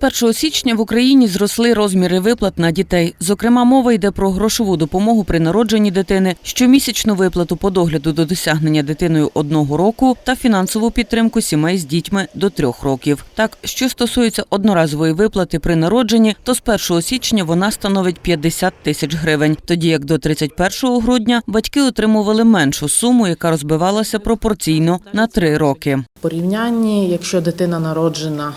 З 1 січня в Україні зросли розміри виплат на дітей. Зокрема, мова йде про грошову допомогу при народженні дитини, щомісячну виплату по догляду до досягнення дитиною одного року та фінансову підтримку сімей з дітьми до трьох років. Так, що стосується одноразової виплати при народженні, то з 1 січня вона становить 50 тисяч гривень, тоді як до 31 грудня батьки отримували меншу суму, яка розбивалася пропорційно на три роки. Порівнянні, якщо дитина народжена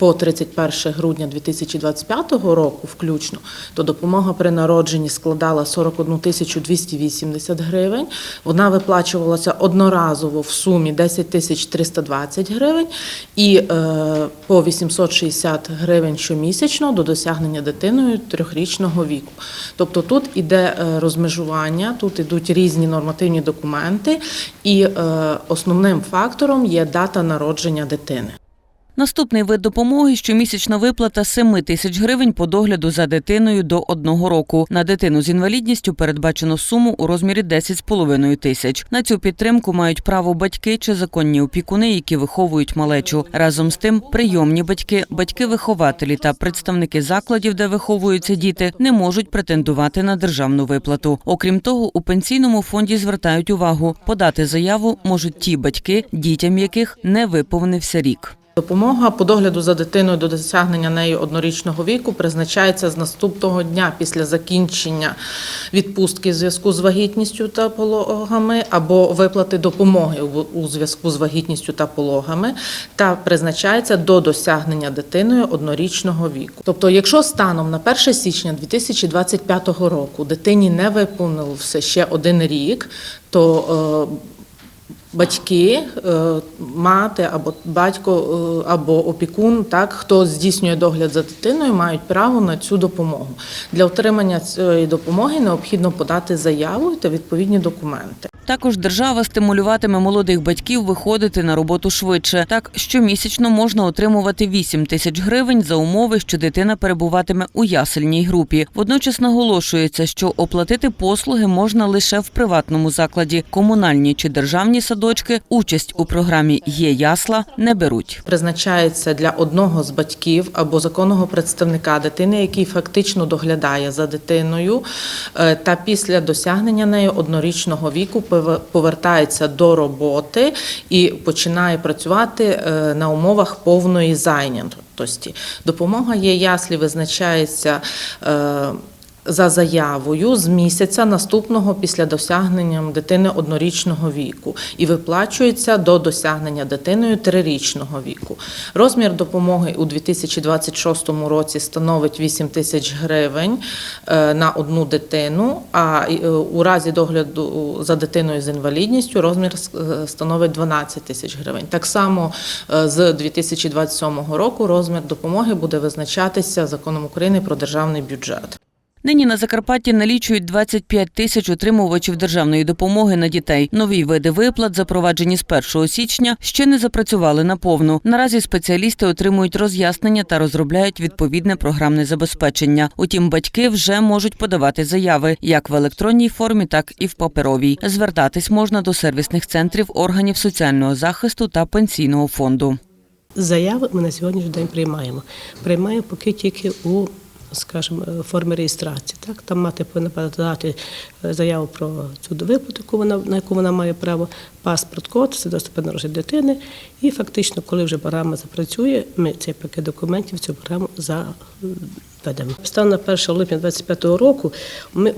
по 31 грудня 2025 року включно, то допомога при народженні складала 41 тисячу 280 гривень. Вона виплачувалася одноразово в сумі 10 тисяч 320 гривень і е, по 860 гривень щомісячно до досягнення дитиною трьохрічного віку. Тобто тут іде е, розмежування, тут ідуть різні нормативні документи, і е, основним фактором є дата народження дитини. Наступний вид допомоги щомісячна виплата 7 тисяч гривень по догляду за дитиною до одного року. На дитину з інвалідністю передбачено суму у розмірі 10,5 тисяч. На цю підтримку мають право батьки чи законні опікуни, які виховують малечу. Разом з тим, прийомні батьки, батьки-вихователі та представники закладів, де виховуються діти, не можуть претендувати на державну виплату. Окрім того, у пенсійному фонді звертають увагу, подати заяву можуть ті батьки, дітям яких не виповнився рік. Допомога по догляду за дитиною до досягнення нею однорічного віку призначається з наступного дня після закінчення відпустки в зв'язку з вагітністю та пологами або виплати допомоги у- зв'язку з вагітністю та пологами, та призначається до досягнення дитиною однорічного віку. Тобто, якщо станом на 1 січня 2025 року дитині не виповнився ще один рік, то е, Батьки, е, мати або батько е, або опікун, так хто здійснює догляд за дитиною, мають право на цю допомогу. Для отримання цієї допомоги необхідно подати заяву та відповідні документи. Також держава стимулюватиме молодих батьків виходити на роботу швидше. Так, щомісячно можна отримувати 8 тисяч гривень за умови, що дитина перебуватиме у ясельній групі. Водночас наголошується, що оплатити послуги можна лише в приватному закладі. Комунальні чи державні садочки участь у програмі Є ясла не беруть. Призначається для одного з батьків або законного представника дитини, який фактично доглядає за дитиною, е, та після досягнення нею однорічного віку повертається до роботи і починає працювати е, на умовах повної зайнятості. Допомога є яслі визначається. За заявою з місяця наступного після досягнення дитини однорічного віку і виплачується до досягнення дитиною трирічного віку. Розмір допомоги у 2026 році становить 8 тисяч гривень е, на одну дитину, а е, у разі догляду за дитиною з інвалідністю розмір е, становить 12 тисяч гривень. Так само з 2027 року розмір допомоги буде визначатися законом України про державний бюджет. Нині на Закарпатті налічують 25 тисяч отримувачів державної допомоги на дітей. Нові види виплат, запроваджені з 1 січня, ще не запрацювали наповну. Наразі спеціалісти отримують роз'яснення та розробляють відповідне програмне забезпечення. Утім, батьки вже можуть подавати заяви як в електронній формі, так і в паперовій. Звертатись можна до сервісних центрів органів соціального захисту та пенсійного фонду. Заяви ми на сьогоднішній день приймаємо. Приймаємо поки тільки у скажімо, форми реєстрації. Так? Там мати повинна подати е, заяву про цю виплату, на яку вона має право, паспорт, код, свідоцтво народження дитини. І фактично, коли вже програма запрацює, ми цей пакет документів, цю програму заведемо. Станом на 1 липня 2025 року ми е,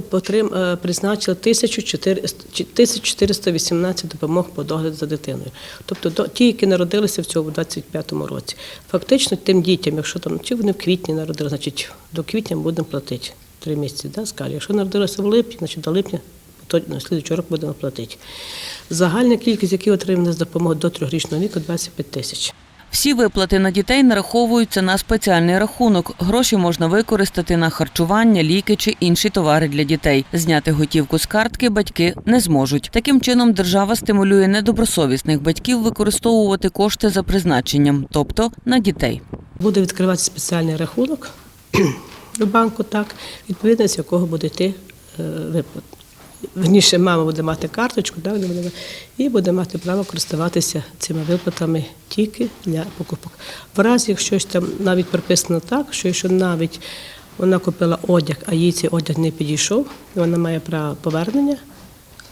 призначили 1418 допомог по догляду за дитиною. Тобто ті, які народилися в цьому 25-му році. Фактично тим дітям, якщо там чи вони в квітні народилися, значить до квітня будемо платити три місяці, да, скалі. Якщо народилися в липні, значить до липня то на слідчий рок будемо платити. Загальна кількість, які отримали з допомоги до трьохрічного віку, 25 тисяч. Всі виплати на дітей нараховуються на спеціальний рахунок. Гроші можна використати на харчування, ліки чи інші товари для дітей. Зняти готівку з картки батьки не зможуть. Таким чином, держава стимулює недобросовісних батьків використовувати кошти за призначенням, тобто на дітей. Буде відкриватися спеціальний рахунок до банку, так, відповідно з якого буде йти е, виплат. Верніше, мама буде мати карточку, де буде- і буде мати право користуватися цими виплатами тільки для покупок. В разі, якщо там навіть прописано так, що якщо навіть вона купила одяг, а їй цей одяг не підійшов, вона має право повернення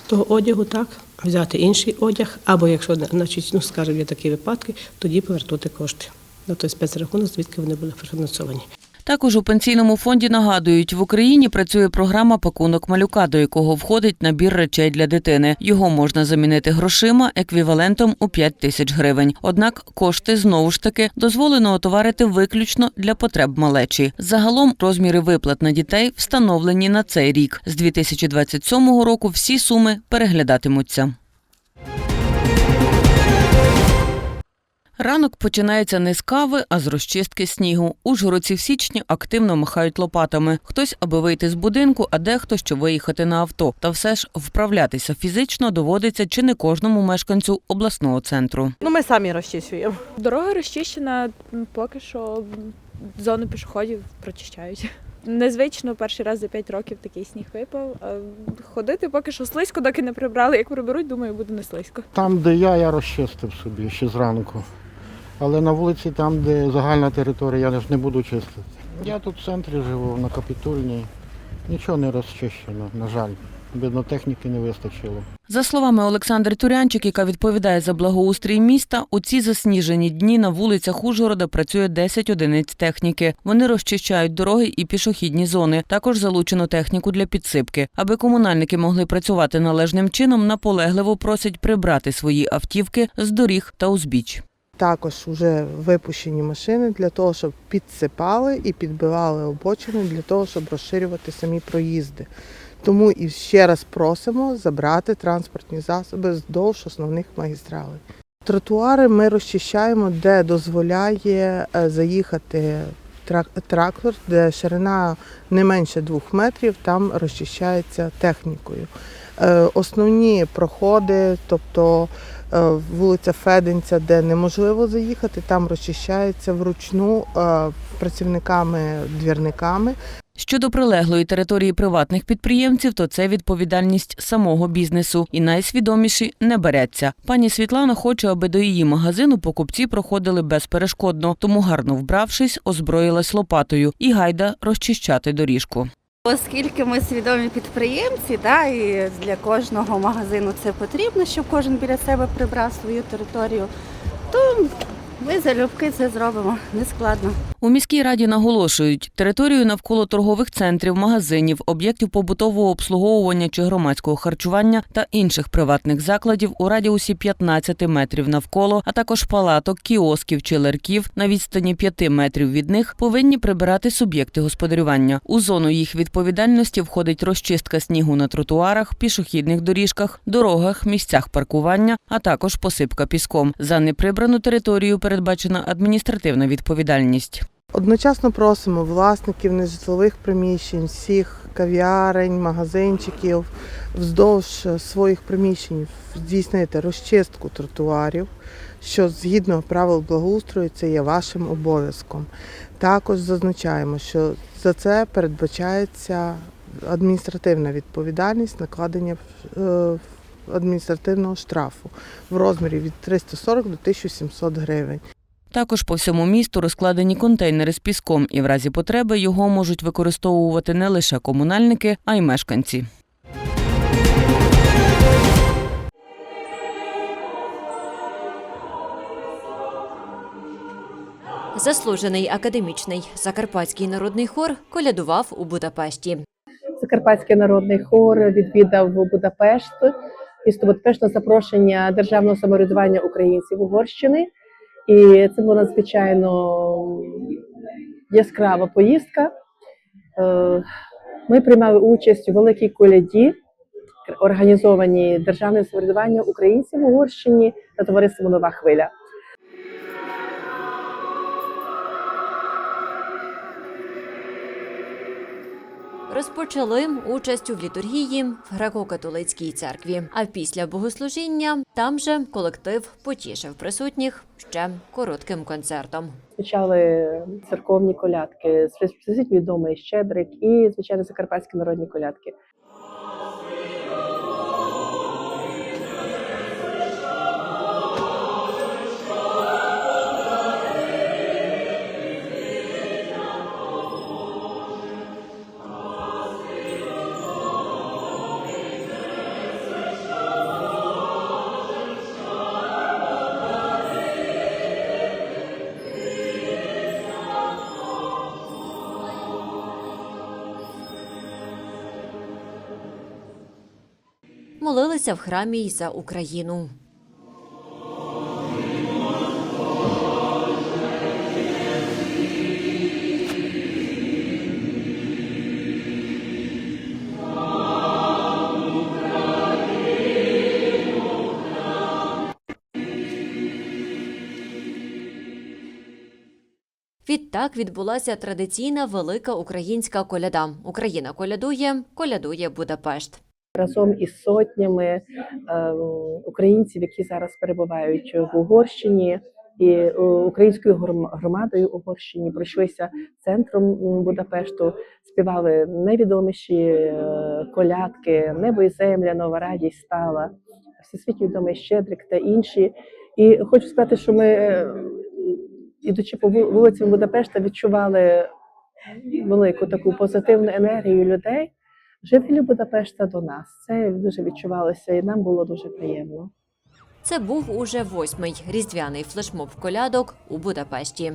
того одягу, так, взяти інший одяг, або якщо, значить, ну, скажімо, є такі випадки, тоді повернути кошти на той спецрахунок, звідки вони були профінансовані. Також у пенсійному фонді нагадують, в Україні працює програма пакунок малюка, до якого входить набір речей для дитини. Його можна замінити грошима еквівалентом у 5 тисяч гривень. Однак кошти знову ж таки дозволено отоварити виключно для потреб малечі. Загалом розміри виплат на дітей встановлені на цей рік. З 2027 року всі суми переглядатимуться. Ранок починається не з кави, а з розчистки снігу. Ужгородці в січні активно махають лопатами. Хтось, аби вийти з будинку, а дехто, щоб виїхати на авто. Та все ж вправлятися фізично доводиться чи не кожному мешканцю обласного центру. Ну, ми самі розчищуємо. Дорога розчищена, поки що зону пішоходів прочищають. Незвично перший раз за 5 років такий сніг випав. Ходити поки що слизько, доки не прибрали. Як приберуть, думаю, буде не слизько. Там, де я, я розчистив собі ще зранку. Але на вулиці, там, де загальна територія, я ж не буду чистити. Я тут в центрі живу, на капітульній. Нічого не розчищено, на жаль. Видно, техніки не вистачило. За словами Олександри Турянчик, яка відповідає за благоустрій міста, у ці засніжені дні на вулицях Ужгорода працює 10 одиниць техніки. Вони розчищають дороги і пішохідні зони. Також залучено техніку для підсипки. Аби комунальники могли працювати належним чином, наполегливо просять прибрати свої автівки з доріг та узбіч. Також вже випущені машини для того, щоб підсипали і підбивали обочини для того, щоб розширювати самі проїзди. Тому і ще раз просимо забрати транспортні засоби вздовж основних магістралей. Тротуари ми розчищаємо, де дозволяє е, заїхати трактор, де ширина не менше двох метрів, там розчищається технікою. Е, Основні проходи, тобто е, вулиця Феденця, де неможливо заїхати, там розчищається вручну е, працівниками-двірниками. Щодо прилеглої території приватних підприємців, то це відповідальність самого бізнесу, і найсвідоміші не береться. Пані Світлана хоче, аби до її магазину покупці проходили безперешкодно, тому гарно вбравшись, озброїлась лопатою і гайда розчищати доріжку. Оскільки ми свідомі підприємці, да, і для кожного магазину це потрібно, щоб кожен біля себе прибрав свою територію, то ми залюбки це зробимо нескладно. У міській раді наголошують, територію навколо торгових центрів, магазинів, об'єктів побутового обслуговування чи громадського харчування та інших приватних закладів у радіусі 15 метрів навколо, а також палаток, кіосків чи ларків на відстані 5 метрів від них повинні прибирати суб'єкти господарювання. У зону їх відповідальності входить розчистка снігу на тротуарах, пішохідних доріжках, дорогах, місцях паркування, а також посипка піском. За неприбрану територію передбачена адміністративна відповідальність. Одночасно просимо власників нежитлових приміщень, всіх кав'ярень, магазинчиків вздовж своїх приміщень здійснити розчистку тротуарів, що згідно правил благоустрою це є вашим обов'язком. Також зазначаємо, що за це передбачається адміністративна відповідальність накладення е, адміністративного штрафу в розмірі від 340 до 1700 гривень. Також по всьому місту розкладені контейнери з піском, і в разі потреби його можуть використовувати не лише комунальники, а й мешканці. Заслужений академічний закарпатський народний хор колядував у Будапешті. Закарпатський народний хор відвідав Будапешт. Місто Будапешт на запрошення державного самоврядування українців Угорщини. І це була надзвичайно яскрава поїздка. Е, Ми приймали участь у великій коляді, організованій державним самоврядуванням українців в Угорщині та товариством Нова хвиля. Розпочали участь у літургії в греко-католицькій церкві. А після богослужіння там же колектив потішив присутніх ще коротким концертом. Звучали церковні колядки, відомий Щедрик і, звичайно, закарпатські народні колядки. Молилися в храмі й за Україну. Відтак відбулася традиційна велика українська коляда. Україна колядує, колядує Будапешт. Разом із сотнями е, українців, які зараз перебувають в Угорщині, і е, українською гром- громадою Угорщині пройшлися центром Будапешту, співали найвідоміші е, колядки Небо і земля, нова радість стала, всесвітньо відомий Щедрик та інші. І хочу сказати, що ми, е, ідучи по вулицям Будапешта, відчували велику таку позитивну енергію людей жителів Будапешта до нас. Це дуже відчувалося, і нам було дуже приємно. Це був уже восьмий різдвяний флешмоб колядок у Будапешті.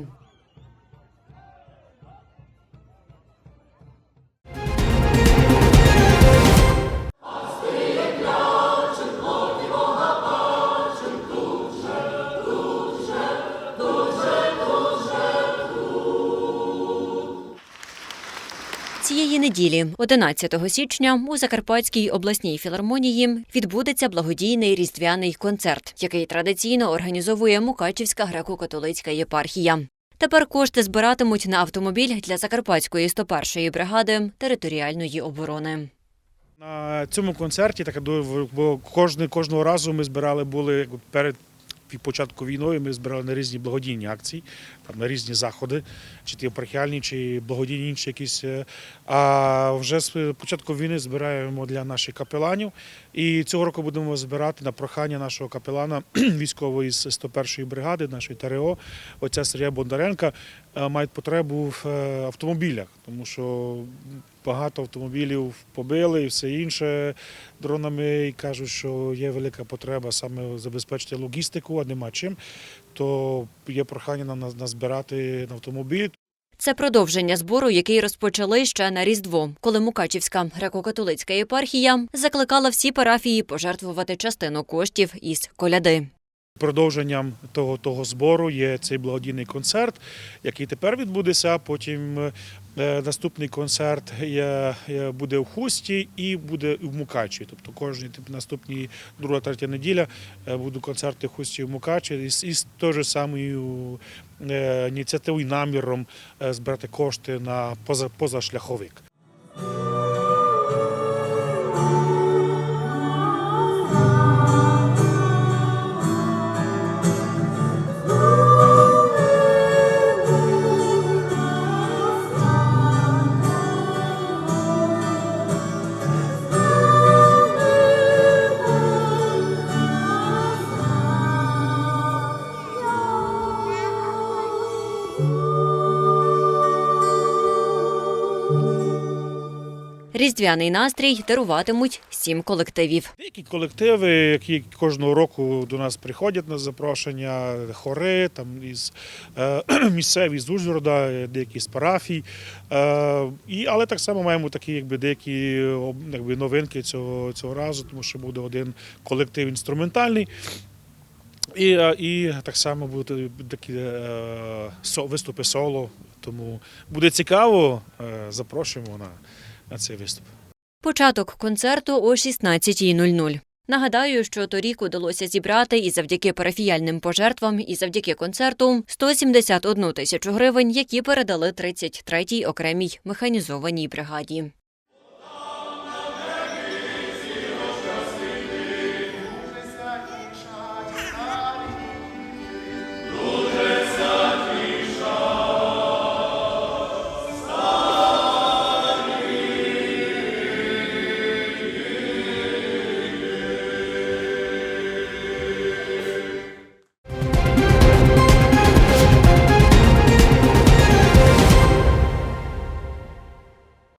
Цієї неділі, 11 січня, у Закарпатській обласній філармонії відбудеться благодійний різдвяний концерт, який традиційно організовує Мукачівська греко-католицька єпархія. Тепер кошти збиратимуть на автомобіль для Закарпатської 101-ї бригади територіальної оборони. На цьому концерті так бо кожного разу ми збирали були перед початку війною. Ми збирали на різні благодійні акції, там на різні заходи, чи ті епархіальні, чи благодійні інші якісь. е. А вже з початку війни збираємо для наших капеланів. І цього року будемо збирати на прохання нашого капелана військової з 101-ї бригади, нашої ТРО, отця Сергія Бондаренка, е, мають потребу в е, автомобілях, тому що багато автомобілів побили і все інше дронами і кажуть, що є велика потреба саме забезпечити логістику, а нема чим. То є прохання нам на- назбирати на автомобіль. Це продовження збору, який розпочали ще на Різдво, коли Мукачівська греко-католицька єпархія закликала всі парафії пожертвувати частину коштів із коляди. Продовженням того, того збору є цей благодійний концерт, який тепер відбудеться. Потім е, наступний концерт є- буде в Хусті і буде в Мукачі. Тобто кожні тип, наступні друга, третя неділя е, будуть концерти в Хусті в Мукачі із, із тою самою е, ініціативою, наміром е, збирати кошти на поза, позашляховик. Різдвяний настрій даруватимуть сім колективів. Деякі колективи, які кожного року до нас приходять на запрошення, хори там із е, місцеві з Ужгорода, деякі з парафій. Е, і, але так само маємо такі, якби деякі якби, новинки цього, цього разу, тому що буде один колектив інструментальний. І, е, і так само будуть такі е, виступи соло. Тому буде цікаво, е, запрошуємо на, на цей виступ. Початок концерту о 16.00. Нагадаю, що торік удалося зібрати і завдяки парафіяльним пожертвам, і завдяки концерту 171 тисячу гривень, які передали 33-й окремій механізованій бригаді.